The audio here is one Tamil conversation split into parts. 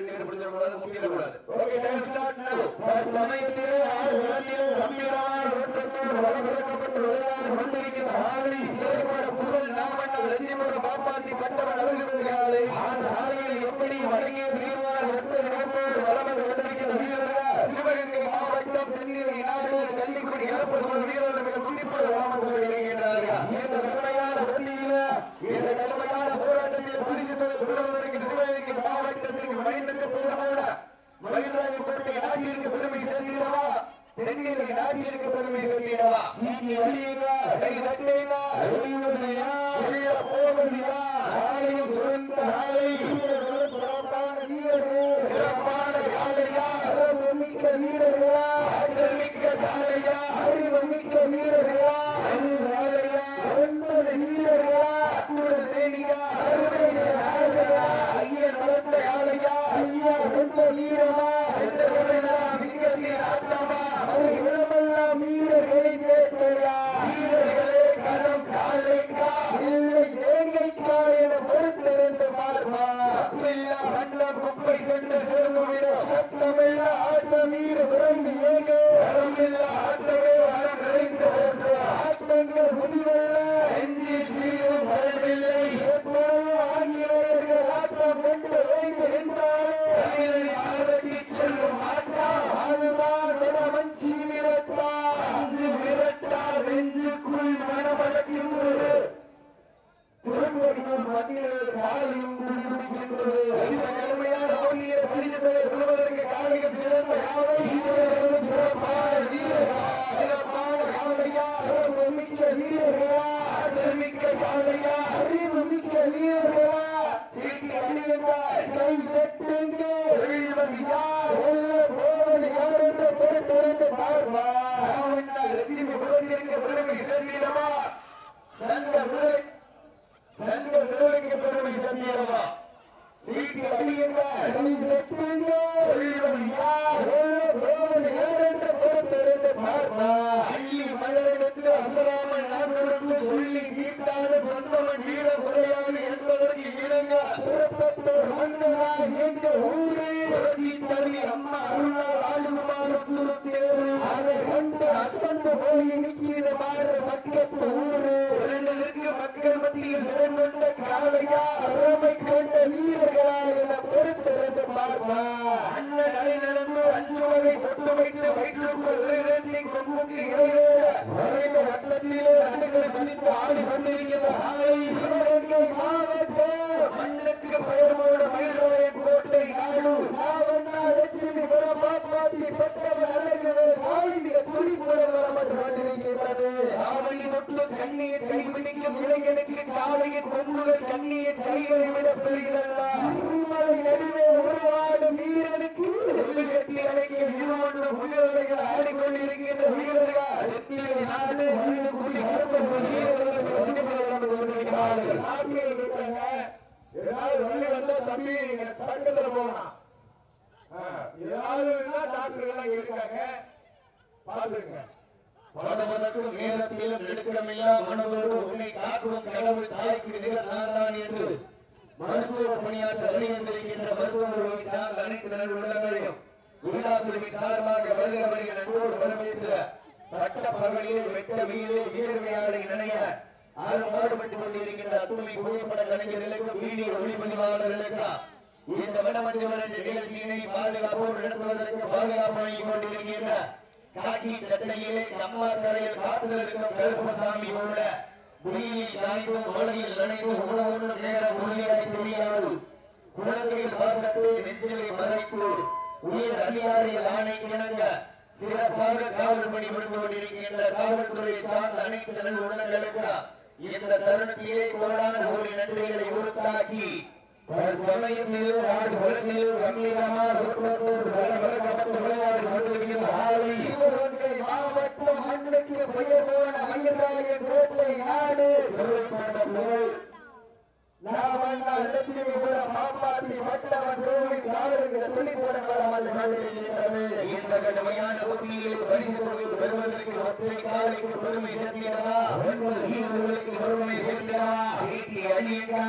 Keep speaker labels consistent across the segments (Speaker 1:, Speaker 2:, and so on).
Speaker 1: ரெண்டு பேரும் பிடிச்சிடக்கூடாது முட்டிடக்கூடாது ஓகே டைம் ஸ்டார்ட் நவ தற்சமயத்திலே ஆழ்வரத்தில் கம்பீரமான ஓட்டத்தோடு வளமிறக்கப்பட்டு விளையாடி கொண்டிருக்கின்ற புகழ் லட்சுமண பாப்பாத்தி அழகு பெறுகிறாளே அந்த ஆலையில் எப்படி வழங்கிய நீர்வாழ் ஒன்பது நிலப்போடு வளம் கொண்டிருக்கின்ற வீரர்கள்? சிவகங்கை மாவட்டம் தென்னிலை நாடு கள்ளிக்குடி கருப்பர் குழு வீரர்கள் மிக துண்டிப்போடு வளம் வந்து கொண்டிருக்கின்றார்கள் இந்த கடுமையான போட்டியில இந்த கடுமையான போராட்டத்தில் பரிசு தொகை பெறுவதற்கு சிவகங்கை மாவட்டத்திற்கு மைண்டுக்கு பெருமோட மயிலாடி கோட்டை நாட்டிற்கு பெருமை சேர்த்திடவா தென்னிலை நாட்டிற்கு பெருமை சேர்த்திடவா சீனி அழியுங்க கை தட்டுங்க வெளியூர்லையா சிறப்பான வீரர்கள் சிறப்பான காலையா சிறப்பு மிக்க வீரர்களா ஆற்றல் மிக்க காலையா அறிவு மிக்க வீரர்களா பொறுத்திருந்து பார்ப்பா வண்ணம் குப்பை சென்று சேர்ந்து விட சத்தமில்ல ஆட்ட வீர விரைந்து குதித்து ஆடி கொண்டிருக்கின்ற ஆலை சிவகங்கை மாவட்டம் மண்ணுக்கு பெயர் மயில்ராயன் கோட்டை நாடு. நாவண்ணா லட்சுமி புறம் பாப்பாத்தி பட்டவன் அழகுவர் ஆளி மிக துடிப்புடன் வரப்பட்டு கொண்டிருக்கின்றது ஆவணி தொட்டு கண்ணியின் கைபிடிக்கும் இளைஞனுக்கு காளையின் கொம்புகள் கண்ணியின் கைகளை விட பெரியதல்ல நடுவே உருவாடும் வீரனுக்கு எதிர் கட்டி அழைக்கும் இது ஒன்று புயல்கள் ஆடிக்கொண்டிருக்கின்ற வீரர்கள் எட்டியது நாடு வீடு புள்ளி கருப்பர் வீரர்கள் கொண்டிருக்கிறார்கள். நாட்கள் இருக்காங்க ஏதாவது வழி வந்தா தம்பி நீங்க பக்கத்துல போகலாம் ஆ, ஏதாவது இருந்தா டாக்டர் எல்லாம் இருக்காங்க. பாத்துங்க பதவதற்கும் நேரத்திலும் நெடுக்கமில்லா மனதோடு உன்னை காக்கும் கடவுள் தாய்க்கு நிகர் நான் தான் என்று மருத்துவ பணியாற்ற வருகின்றிருக்கின்ற மருத்துவர்களை சார்ந்த அனைத்து நல் உள்ளங்களையும் சார்பாக வருக வருக நன்றோடு வரவேற்ற பட்ட பகலிலே வெட்ட வெயிலே வீரவையாடை நனைய அரும்பாடுபட்டு கொண்டிருக்கின்ற அத்துணை புகைப்பட கலைஞர்களுக்கும் வீடியோ ஒளிப்பதிவாளர்களுக்கும் இந்த வடமஞ்சவரன் நிகழ்ச்சியினை பாதுகாப்போடு நடத்துவதற்கு பாதுகாப்பு வழங்கிக் கொண்டிருக்கின்ற காக்கி சட்டையிலே கம்மா கரையில் காத்திருக்கும் கருப்பசாமி போல வெயிலில் காய்ந்து மழையில் நனைந்து உணவுண்ணும் நேரம் உறுதியாய் தெரியாது. குழந்தையில் வாசத்தை நெஞ்சிலை மறைத்து உயர் அதிகாரிகள் ஆணை கிணங்க சிறப்பாக காவல் பணி புரிந்து கொண்டிருக்கின்ற காவல்துறையை சார்ந்த அனைத்து நல் உள்ளங்களுக்கு இந்த தருணத்திலே கோடான ஒரு நன்றிகளை உறுத்தாக்கி தற்சமயத்திலே ஆடு வளர்நிலை கம்பீரமான ஓட்டத்தோடு வளமிறக்கப்பட்டு விளையாடி கொண்டிருக்கின்ற மாவட்டம் மண்ணுக்கு பெயர் போன மயில்ராயன் கோட்டை நாடு. திருவைப்பட்ட லட்சுமிபுரம் மாப்பாத்தி மட்டவன் கோவில் காவலுக்கு துணிப்புடன் வளம் வந்து கொண்டிருக்கின்றது. இந்த கடுமையான போட்டியில் பரிசு தொகை பெறுவதற்கு ஒற்றை காலைக்கு பெருமை சேர்த்திடவா? ஒன்பது வீரர்களுக்கு பெருமை சேர்த்திடவா? சீட்டி அடியுங்க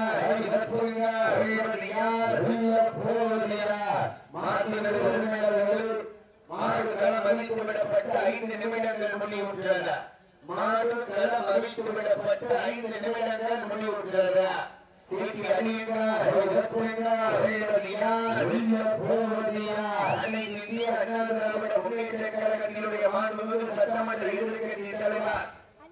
Speaker 2: மாடு களம் அமைத்து விடப்பட்ட ஐந்து நிமிடங்கள் முடிவுற்றது. மாடு களம் அமைத்து விடப்பட்ட ஐந்து நிமிடங்கள் முடிவுற்றது. சீட்டி அடியுங்கள் வெற்றுங்கள், ரேவதியா, வெல்ல போவதியா. அனைத்து இந்திய அண்ணா திராவிட முன்னேற்ற கழகத்தினுடைய மாண்புமிகு சட்டமன்ற எதிர்க்கட்சி தலைவர்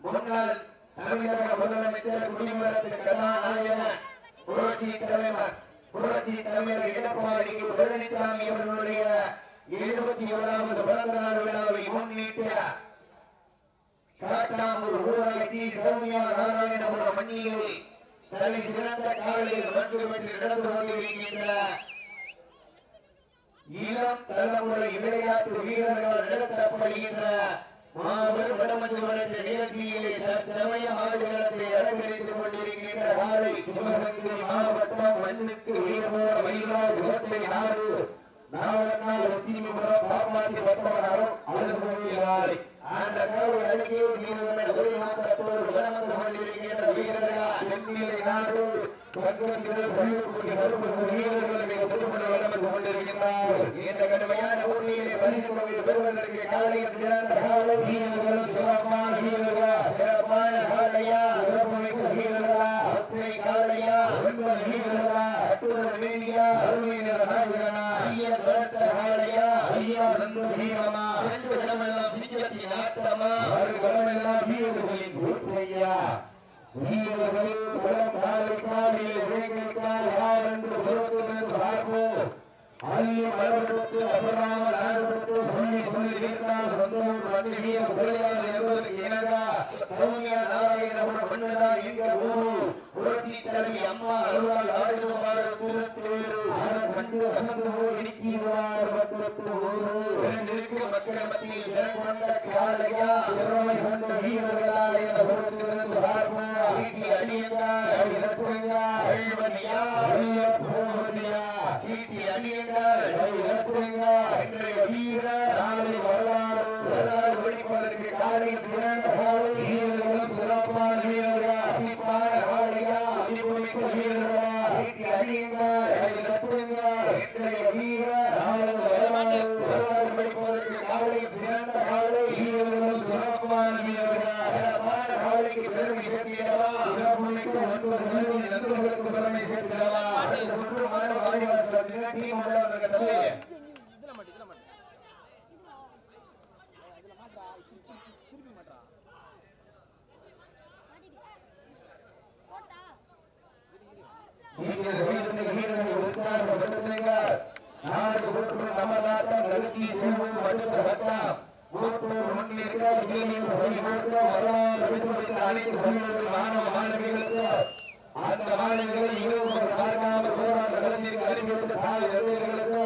Speaker 2: முன்னாள் தமிழக முதலமைச்சர் குடிமரத்து கதாநாயகன் புரட்சி தலைவர் புரட்சி தமிழர் எடப்பாடி பழனிசாமி அவர்களுடைய எழுபத்தி ஓராவது பிறந்த நாள் விழாவை முன்னிட்டு காட்டாம்பூர் ஊராட்சி சௌமியா நாராயணபுரம் மண்ணிலே தலை சிறந்த காலையில் மண்டு பெற்று நடந்து கொண்டிருக்கின்ற இளம் தலைமுறை விளையாட்டு வீரர்களால் நடத்தப்படுகின்ற மாபெரும் வடமஞ்சு வரட்டு நிகழ்ச்சியிலே தற்சமய மாடுகளத்தை அலங்கரித்துக் கொண்டிருக்கின்ற காலை சிவகங்கை மாவட்டம் மண்ணுக்கு வீரமோட மயில்ராஜ் கோட்டை நாடு. நாவண்ணா லட்சுமிபுரம் பாப்பாண்டி பட்டவனாரும் அழுகுமொழி காலை. அந்த காலை அழுகி வீரர்கள் ஒரே நோக்கத்தோடு வலம் வந்து கொண்டிருக்கின்ற வீரர்கள் நாடு சங்கத்தினர் பள்ளிக்குடி கருப்பு வீரர்களை மிக புதுமண வலம் வந்து இந்த கடுமையான போட்டியிலே பரிசு தொகையை பெறுவதற்கு காலையில் சில காலை வீரர்களும் சிறப்பான வீரர்களா சிறப்பான காலையா சிறப்புமிக்க வீரர்களா ஒற்றை காலையா ஒன்பது வீரர்களா அட்டுவது மேனியா அருமை நிற நாயகனா ஐயர் வளர்த்த காலையா ஐயா நந்து வீரமா சென்று இடமெல்லாம் சிங்கத்தின் ஆட்டமா மறுகளமெல்லாம் வீரர்களின் ஊற்றையா வீரர்கள் களம் காலை காலில் வேங்கை கால் யார் என்று பொறுத்திருந்து பார்ப்போம் அள்ளி மலர்விடத்து அசராம நாடுபட்டு சொல்லி சொல்லி வீர்த்தால் சொந்தூர் மண்ணி வீரம் குறையாது என்பதற்கு இணங்க சௌமியா நாராயணபுரம் மண்ணுதா எங்க புரட்சி தலைவி அம்மா அருளால் ஆடுவார் திருத்தேரு கண்டு வசந்து போய் இடிக்குவார் ஊரு இரண்டிற்கு மக்கள் மத்தியில் திறன் கொண்ட காளையா திறமை கொண்ட வீரர்களா என பொறுத்திருந்து சீட்டி அழிய போவதியா சீட்டி அடியுங்கள் இலக்குங்க இன்றைய வீர நாளை வரலாறு வரலாறு காலையில் சிறந்த காலை சிறப்பான அன்னிப்பான காளையா அன்னிப்புமிக்க வீரர்களா சீட்டி அடியுங்க இலக்குங்க இன்றைய வீர நாளை வரலாறு வரலாறு ஒழிப்பதற்கு காலையில் சிறந்த காலை வீரர்களும் சிறப்பான வீரர்களா சிறப்பான காலைக்கு பெருமை சேர்த்திடவா சிறப்புமிக்க ஒன்பது கல்வி நண்பர்களுக்கு பெருமை சேர்த்திடவா அடுத்த சுற்று மாடு வாடிவாசல் டீம் உள்ள வந்திருக்க தம்பி
Speaker 3: இதுல மாட்டு இதுல மாட்டு இதுல மாட்டா திருப்பி மாட்டா
Speaker 2: சீக்கிரம் வீரர்கள் வீரர்கள் உற்சாகப்படுத்துங்க நாடு நம்ம நாட்டம் நலுக்கி செல்வோம் அடுத்த வட்டம் மூத்தோர் முன்னிற்க இளைஞர் வழிபோக்க வரலாறு விசுவைத்த அனைத்து வீரர்கள் மாணவ மாணவிகளுக்கு அந்த மாணவிகளை இரவு பார்க்காமல் போராட்ட களத்திற்கு அனுப்பிவிட்ட தாய் இளைஞர்களுக்கு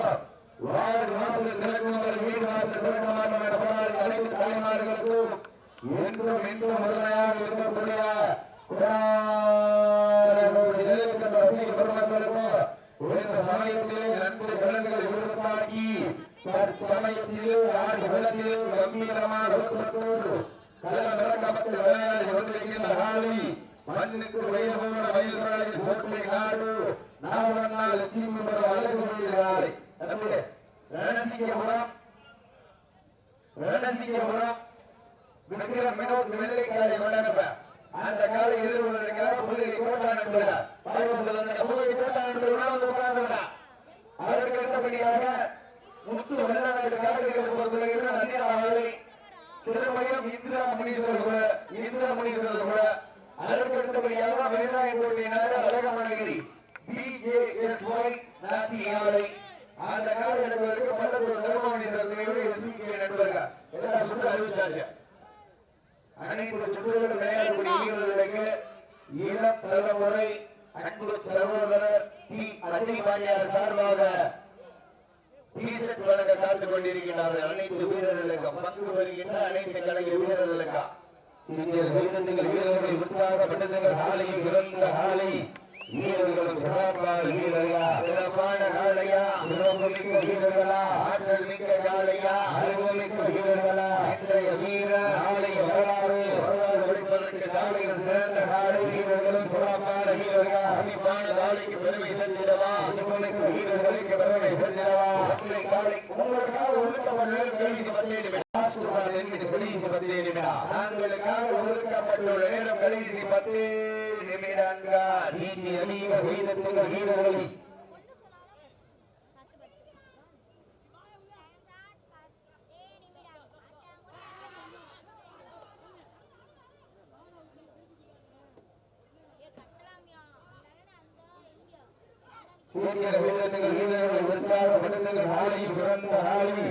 Speaker 2: வார்டு வாசல் திறக்கும் வீடு வாசல் திறக்க மாட்டோம் என போராடி அனைத்து தாய்மார்களுக்கும் என்றும் என்றும் இருக்கக்கூடிய புராணங்களுடைய நிலைக்கின்ற ரசிக பெருமக்களுக்கும் இந்த சமயத்திலே நன்கு கடன்களை விருத்தாக்கி தற்சமயத்திலே ஆண்டு வெள்ளத்திலே கம்பீரமான தோற்றத்தோடு களம் விளையாடி கொண்டிருக்கின்ற காளி மண்ணுக்கு பெயர் போன மயில்ராஜ் கோட்டை நாடு நாவண்ணா லட்சுமிபுரம் அழகு காளை தம்பி ரணசிங்கபுரம் ரணசிங்கபுரம் விக்ரம் வினோத் வெள்ளைக்காலை கொண்டாடப்ப அந்த காலை எதிர்கொள்வதற்காக புதுகை கோட்டா நண்பர்கள் புதுகை கோட்டா நண்பர்கள் வந்து உட்கார்ந்துள்ளா அதற்கு அடுத்தபடியாக முத்து வெள்ளநாடு காடுகளுக்கு பொறுத்துள்ள நதிராவளை திருமயம் இந்திரா முனீஸ்வரர் கூட இந்திரா முனீஸ்வரர் கூட அதற்கு அடுத்தபடியாக வேதாயம் கோட்டை நாடு அழகமணகிரி பிஏஎஸ்ஒய் நாட்டியாலை அந்த காலை எடுப்பதற்கு பள்ளத்தூர் தர்மமுனீஸ்வரர் துணையோடு எஸ்பிகே நண்பர்கள். எல்லா சுற்று அறிவிச்சாச்சு. அனைத்து சுற்றுகள் விளையாடக்கூடிய வீரர்களுக்கு இளம் தலைமுறை அன்பு சகோதரர் பி. அஜய் பாண்டியார் சார்பாக டீசர்ட் வழங்க காத்துக் கொண்டிருக்கிறார்கள் அனைத்து வீரர்களுக்கும் பங்கு வருகின்ற அனைத்து கலைஞர் வீரர்களுக்கும் சிறிய வீரர்கள் வீரர்களை உற்சாகப்படுத்துங்கள். காலையில் சிறந்த காலை. வீரர்களும் சிறப்பான வீரர்களா? சிறப்பான காளையா சிறப்பு மிக்க வீரர்களா? ஆற்றல் மிக்க காளையா அறிவு மிக்க வீரர்களா? இன்றைய வீர நாளை வரலாறு காலையில் சிறந்த காலை வீரர்களும் சிறப்பான வீரர்கள் அமைப்பான காலைக்கு பெருமை சென்றிடவா அனுபவிக்க வீரர்களுக்கு பெருமை சென்றிடவா ஒற்றை காலை உங்களுக்காக ஒதுக்கப்பட்டுள்ள கடைசி பத்தே நிமிடம். கடைசி பத்தே நிமிடம். தாங்களுக்காக ஒதுக்கப்பட்டுள்ள நேரம் கடைசி பத்து நிமிடங்கள். சீட்டி அதிக வீரத்துக்கு வீரர்களை சீக்கிர வீரர்கள் வீரர்களை உற்சாகப்படுத்துங்கள் காலையில் சிறந்த காலை.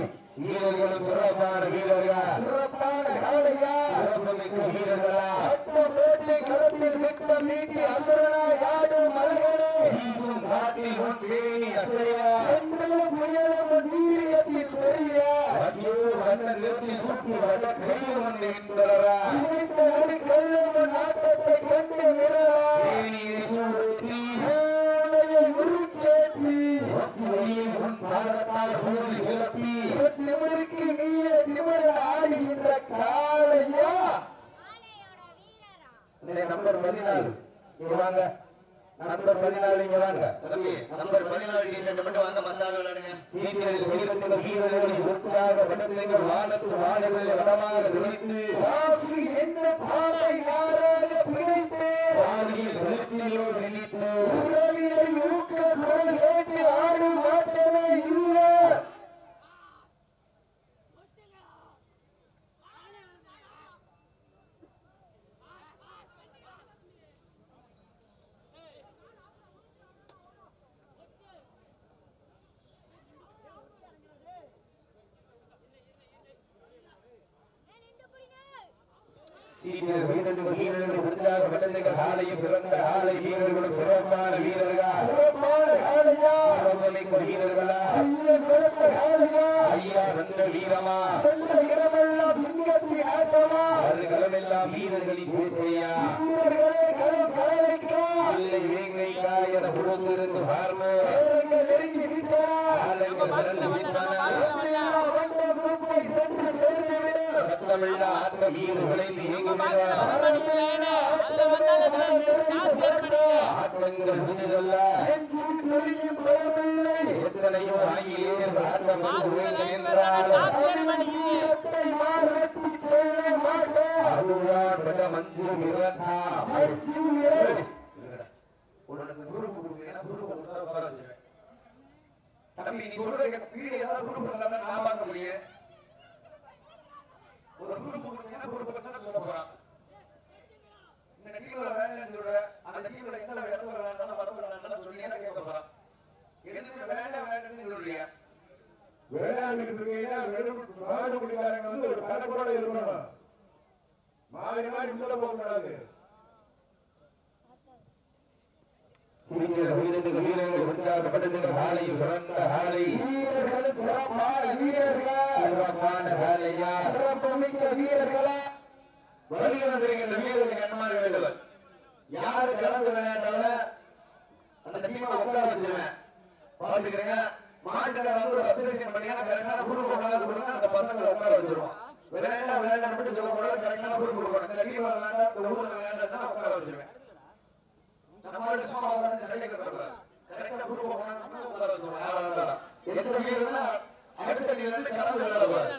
Speaker 2: வீரர்களும் சிறப்பான வீரர்கள்? சிறப்பான காலையா? சிறப்புமிக்க வீரர்களா? அட்டம் வேட்டை களத்தில் திட்டம் நீட்டி அசுரனா யாடும் மலைகளே. வீசும் காட்டில் உன் வேணி அசையா? எங்களும் புயலும் உன் வீரியத்தில் தெரிய? ஐயோ வண்ண நிறத்தில் சுற்றி வட இணைத்த நடி கள்ளும் உன் ஆட்டத்தை கண்டு நிறலா ஊழி கிளப்பி நிமிருக்கு நீயே நிமிர ஆடுகின்ற காளையா? நம்பர் பதினாலு. இங்க வாங்க. நம்பர் பதினாலு இங்க வாங்க.
Speaker 1: தம்பி நம்பர் பதினாலு டீசென்ட் மட்டும் வாங்க மத்த ஆள் விளையாடுங்க
Speaker 2: சீக்கிரம் வீரத்தில் வீரர்களை வானத்து வானங்களை வடமாக நினைத்து வாசி என்ன பாம்பை நாராக பிடித்து வாலியில் வெளுத்திலோ நினைத்து உறவினரை ஊக்க குரல் கேட்டு ஆடும் மாட்டமே இல்லை வீரர்கள் வீரர்களை உற்சாகப்படுத்துங்கள் ஆலையும் சிறந்த ஆலை வீரர்களும் சிறப்பான வீரர்கள். சிறப்பான ஆலையா? சிறப்புமிக்க வீரர்களா? கொடுத்த ஆலையா? ஐயா வந்த வீரமா? சென்ற இடமெல்லாம் சிங்கத்தின் ஆட்டமா? களமெல்லாம் வீரர்களின் பேச்சையா வீரர்களே களம் காலைக்கா இல்லை வேங்கைக்கா என புறத்திருந்து நெருங்கி விட்டன? ஆட்ட வீரர்களை ஆட்டங்கள் புதிதல்ல எத்தனையோ ஆங்கிலேயர்கள் ஆட்டம் வந்து உயர்ந்து மாட்டோம் அதுதான் பட மஞ்சு மிரட்டா மஞ்சு மிரட்டு
Speaker 1: உனக்கு குரூப் கொடுக்குறீங்கன்னா குரூப் கொடுத்தா உட்கார வச்சிருவேன். தம்பி நீ சொல்ற வீடு ஏதாவது குரூப் இருந்தா நான் பார்க்க முடியும். ஒரு குரூப் கொடுத்தீங்கன்னா குரூப் பத்தி சொல்ல போறான். இந்த டீம்ல வேலைன்னு சொல்ற அந்த டீம்ல எந்த இடத்துல வேண்டாம் படத்துல வேண்டாம் சொன்னீங்கன்னா கேட்க போறான்? எதுவுமே வேண்டாம் வேண்டாம்னு சொல்றியா
Speaker 4: விளையாண்டுகிட்டு இருக்கீங்கன்னா வெறும் மாடு குடிக்காரங்க வந்து ஒரு கணக்கோட இருக்கணும். மாறி மாறி உள்ள போக கூடாது.
Speaker 2: சீக்கிர வீரர்கள் வீரர்கள் சிறந்த ஆலை வீரர்களும் சிறப்பான வீரர்கள் சிறப்பான ஆலையா சிறப்புமிக்க வீரர்களா?
Speaker 1: வருகிறது இருக்கின்ற வீரர்களுக்கு அன்பான வேண்டுகோள் யாரு கலந்து விளையாண்டாலும் அந்த டீமை உட்கார வச்சிருவேன் பாத்துக்கிறேங்க மாட்டுக்கார வந்து ஒரு பண்ணீங்கன்னா கரெக்டான குரூப் கொண்டாந்து கொடுங்க அந்த பசங்களை உட்கார வச்சிருவோம் விளையாண்டா விளையாண்டா மட்டும் சொல்லக்கூடாது கரெக்டான குரூப் கொடுக்கணும். இந்த டீம் விளையாண்டா இந்த ஊர்ல விளையாண்டா உட்கார வச்சிருவேன். நம்மளோட சும்மா உட்காந்து சண்டைக்கு வரக்கூடாது. கரெக்டா குரூப் கொண்டாந்து உட்கார வச்சிருவோம் யாரா இருந்தாலும். எந்த வீரரும் அடுத்த நிலையில கலந்து விளையாடக்கூடாது.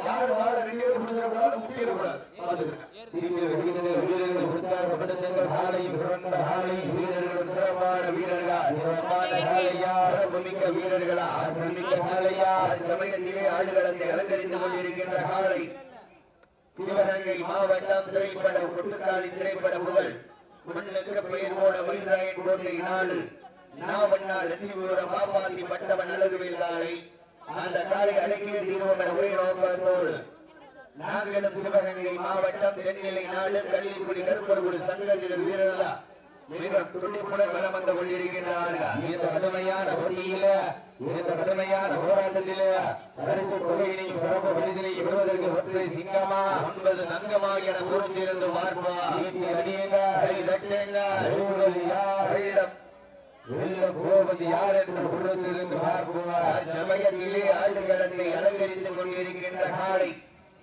Speaker 1: யாரு வாழ ரெண்டு பேரும் முடிச்சிடக்கூடாது முட்டிடக்கூடாது பாத்துக்கிறேன்
Speaker 2: திரும்பிய வீரர்கள் வீரர்கள் உற்சாகப்படுத்துங்கள் ஆலையும் சிறந்த ஆலை வீரர்களும் சிறப்பான வீரர்களா? சிறப்பான ஆலையா சிறப்புமிக்க வீரர்களா? சிறப்புமிக்க ஆலையா
Speaker 1: சமயத்திலே ஆடுகளத்தை அலங்கரித்து கொண்டிருக்கின்ற காலை சிவகங்கை மாவட்டம் திரைப்பட கொட்டுக்காளி திரைப்பட புகழ். மண்ணுக்கு பெயர் மயில்ராயன் கோட்டை நாடு. நாவண்ணா லட்சுமிபுரம் பாப்பாத்தி பட்டவன் அழகுவேல் காலை. அந்த காலை அடக்கிய தீர்வம் என ஒரே நோக்கத்தோடு. நாங்களும் சிவகங்கை மாவட்டம் தென்னிலை நாடு கள்ளிக்குடி கருப்பொருகுடி சங்கத்தினர் வீரர்களா. மிக துடிப்புடன் வலம் வந்து கொண்டிருக்கின்றார்கள்.
Speaker 2: இந்த கடுமையான போட்டியில இந்த கடுமையான போராட்டத்தில பரிசு தொகையினையும் சிறப்பு பரிசினையும் பெறுவதற்கு ஒற்றை சிங்கமா
Speaker 1: ஒன்பது நங்கமாக என பொறுத்திருந்து பார்ப்போம்.
Speaker 2: சீட்டி அடியுங்க
Speaker 1: கை தட்டுங்க
Speaker 2: யார்
Speaker 1: வெள்ளம்
Speaker 2: வெல்ல போவது யார் என்று பொறுத்திருந்து பார்ப்போம்.
Speaker 1: சமயத்திலே ஆண்டுகளத்தை அலங்கரித்துக் கொண்டிருக்கின்ற காலை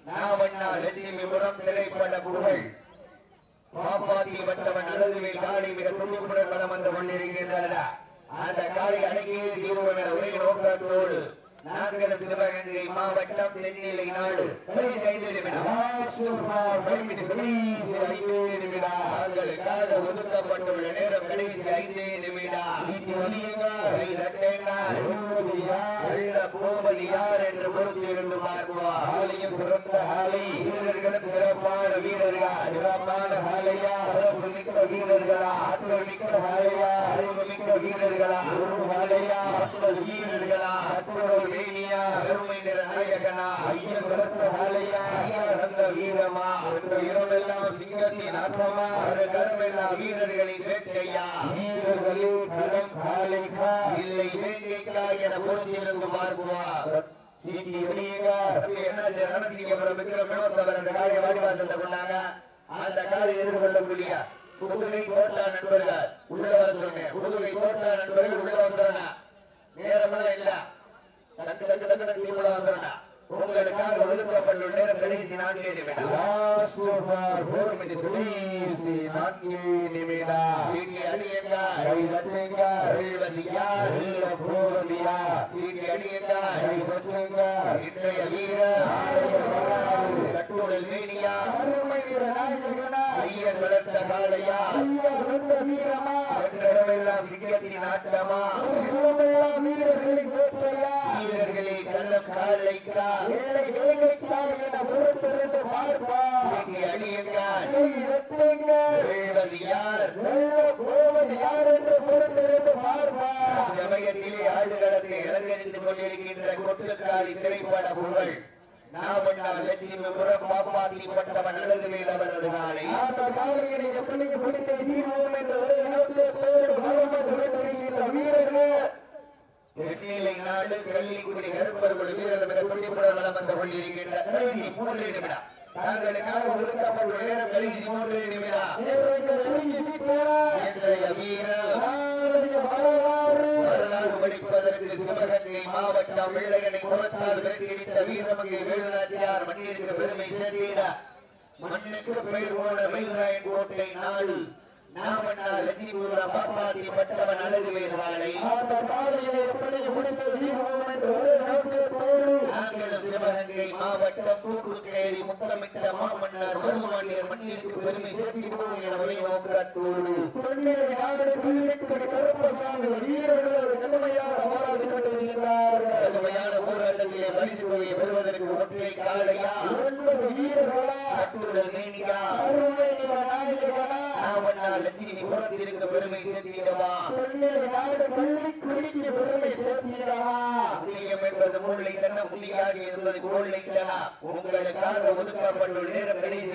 Speaker 1: நாவண்ணா லட்சுமிபுரம் திரைப்பட புகழ். காப்பாற்றி வட்டவன் அழகுவேல் காளை மிக துணிப்புடன் பலம் வந்து கொண்டிருக்கின்றன அந்த காளை அடங்கிய தீர்வோம் என ஒரே நோக்கத்தோடு நாங்களும் சிவகங்கை மாவட்டம் தென்னிலை நாடு. நாங்களுக்காக ஒதுக்கப்பட்டுள்ள நேரம் கடைசி ஐந்து நிமிடம். போவது யார் என்று பொறுத்திருந்து பார்ப்போம். ஆலயம் சிறந்த ஆலை. வீரர்களும் சிறப்பான வீரர்கள் சிறப்பான ஆலையா சிறப்பு மிக்க வீரர்களா ஆற்றல் மிக்க ஆலையா அறிவு மிக்க வீரர்களா ஒரு ஆலையா ஐம்பது வீரர்களா அற்புதம் மேனியா பெருமை நிற நாயகனா ஐயன் கருத்த ஆலையா ஐயா தந்த வீரமா சென்ற இடமெல்லாம் சிங்கத்தின் ஆற்றமா ஒரு களமெல்லாம் வீரர்களின் வேட்கையா வீரர்களே களம் காலைக்கா இல்லை வேங்கைக்கா என பொறுத்திருந்து பார்ப்போம். ஜிடி அடியுங்க. தம்பி என்னாச்சு? ரணசிங்கபுரம் விக்ரம் வினோத்தவர் அந்த காளையை வாடிவாசல்ல கொண்டாங்க. அந்த காளை எதிர்கொள்ளக்கூடிய புதுகை தோட்டா நண்பர்கள் உள்ள வர சொன்னேன் புதுகை தோட்டா நண்பர்கள் உள்ள வந்துடணும் நேரமெல்லாம் இல்ல டக்கு டக்கு டக்கு டக்கு டீம்ல வந்துடணும் உங்களுக்காக ஒதுக்கப்பட்டுள்ள நேரம் கடைசி நான்கு நிமிடம். லாஸ்ட் ஃபார் ஃபோர் மினிட்ஸ் கடைசி நான்கு நிமிடம். சீட்டி அடியுங்க கை தட்டுங்க. வெல்வது யார்? இல்ல போவது யார்? சீட்டி அடியுங்க கை தட்டுங்க. இன்றைய வீரர். கட்டுடல் மேனியா அருமை வீர நாயகனா ஐயன் வளர்த்த காளையா. வீரமா. சென்றடமெல்லாம் சிங்கத்தின் ஆட்டமா. இடமெல்லாம் வீரர்களின் வீரர்களே கள்ளம் காலைக்கா வெள்ளை வேங்கைக்கா என பொறுத்திருந்து பார்ப்பா. சீட்டி அடியுங்க கை வெட்டுங்க. வெல்வது யார்? வெல்ல போவது யார் என்று பொறுத்திருந்து பார்ப்பா. சமயத்திலே ஆடுகளத்தை இளங்கரிந்து கொண்டிருக்கின்ற கொட்டுக்காளி திரைப்பட புகழ். நாமண்ணா லட்சுமிபுரம் பாப்பாத்தி பட்டவன் அழகு மேல் அவரது நாளை அந்த எப்படி பிடித்து தீர்வோம் என்ற ஒரே வீரர்கள் கிருஷ்ணிலை நாடு கள்ளிக்குடி கருப்பர்கள் வீரர்கள் மிக துண்டிப்புடன் வலம் வந்து கொண்டிருக்கின்ற கடைசி மூன்று நிமிடம். தாங்களுக்காக ஒதுக்கப்பட்டுள்ள நேரம் கடைசி மூன்று நிமிடம். நேரங்கள் நெருங்கி விட்டன. இன்றைய வீரர் நாளைய வரலாறு வரலாறு படிப்பதற்கு சிவகங்கை மாவட்டம் வெள்ளையனை புறத்தால் விரட்டியடித்த வீரமங்கை வேலுநாச்சியார் மண்ணிற்கு பெருமை சேர்த்திட மண்ணுக்கு பெயர் போன மயில்ராயன் கோட்டை நாடு நாமண்ணா லட்சுமிபுரம் பாப்பாத்தி பட்டவன் அழகு வேல்வாளை அந்த காலையிலே எப்படி முடித்து தீர்வோம் என்று ஒரே நோக்கு நாங்களும் சிவகங்கை மாவட்டம் தூக்குக்கேரி முத்தமிட்ட மாமன்னர் மருதுமாண்டியர் மண்ணிற்கு பெருமை சேர்த்திடுவோம் என ஒரே நோக்கத்தோடு தொன்னிலை நாடு கள்ளிக்கடி கருப்பசாமி வீரர்களோடு கடுமையாக போராடி கொண்டிருக்கின்றார்கள். கடுமையான போராட்டத்திலே பரிசு தொகையை பெறுவதற்கு ஒற்றை காளையா ஒன்பது வீரர்களா அட்டுடல் மேனியா லட்சுமி புறத்திற்கு பெருமை சேர்த்திடவா? நாடு கள்ளிக்குடிக்கு பெருமை சேர்த்திடவா? புண்ணியம் என்பது முல்லை தன்ன புள்ளியாடி என்பது கோள்ளை தனா. உங்களுக்காக ஒதுக்கப்பட்டுள்ள நேரம் கடைசி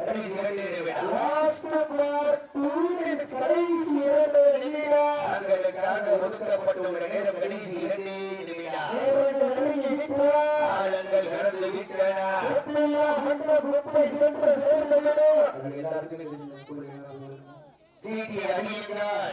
Speaker 1: கடைசி இரண்டு நிமிடம் லாஸ்ட் பார்ட் டூ நிமிட்ஸ் கடைசி இரண்டு நிமிடம் உங்களுக்காக ஒதுக்கப்பட்டுள்ள நேரம் கடைசி இரண்டு நிமிடம் நெருங்கி விட்டன காலங்கள் கடந்து விட்டன குப்பை சென்று சேர்ந்துவிடும்? அது எல்லாருக்குமே தெரியும். சீட்டி அடியுங்கள்.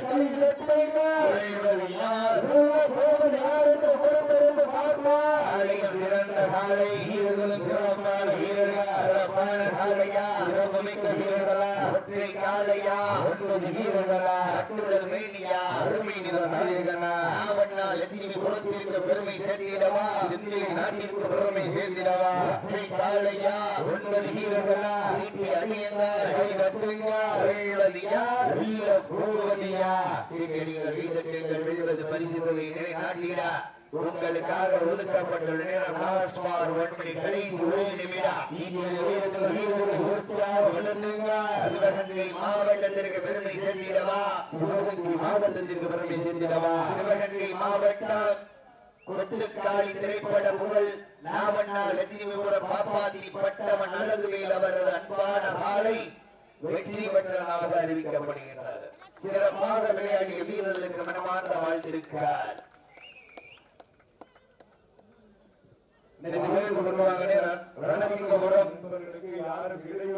Speaker 1: சிறந்த காலை வீரர்களும் சிறப்பான வீரர்கள் சிறப்பான காலையா சிறப்புமிக்க வீரர்களா ஒற்றை காலையா ஒன்பது வீரர்களா அட்டுடல் மேனியா அருமை நிற ஆவண்ணா லட்சுமி புறத்திற்கு பெருமை சேர்த்திடவா திண்டிலை நாட்டிற்கு பெருமை சேர்த்திடவா ஒற்றை காலையா ஒன்பது வீரர்களா சீட்டி கை வெல்வது யார் வெல்ல போவது யார் சீட்டி பரிசு தொகை உங்களுக்காக ஒதுக்கப்பட்டுள்ள நேரம் லாஸ்ட் ஃபார் ஒன் கடைசி ஒரே நிமிடம். வீரர்கள் வீரர்கள் சிவகங்கை மாவட்டத்திற்கு பெருமை சேர்த்திடவா சிவகங்கை மாவட்டத்திற்கு பெருமை சேர்த்திடவா சிவகங்கை மாவட்டம் கொட்டுக்காளி திரைப்பட புகழ் நாவண்ணா லட்சுமிபுரம் பாப்பாத்தி பட்டவன் அழகுவேல் அவரது அன்பான காலை வெற்றி பெற்றதாக அறிவிக்கப்படுகின்றது. சிறப்பாக விளையாடிய வீரர்களுக்கு மனமார்ந்த வாழ்த்திருக்கிறார். ரணசிங்கபுரம்.
Speaker 4: நண்பர்களுக்கு இடையூறு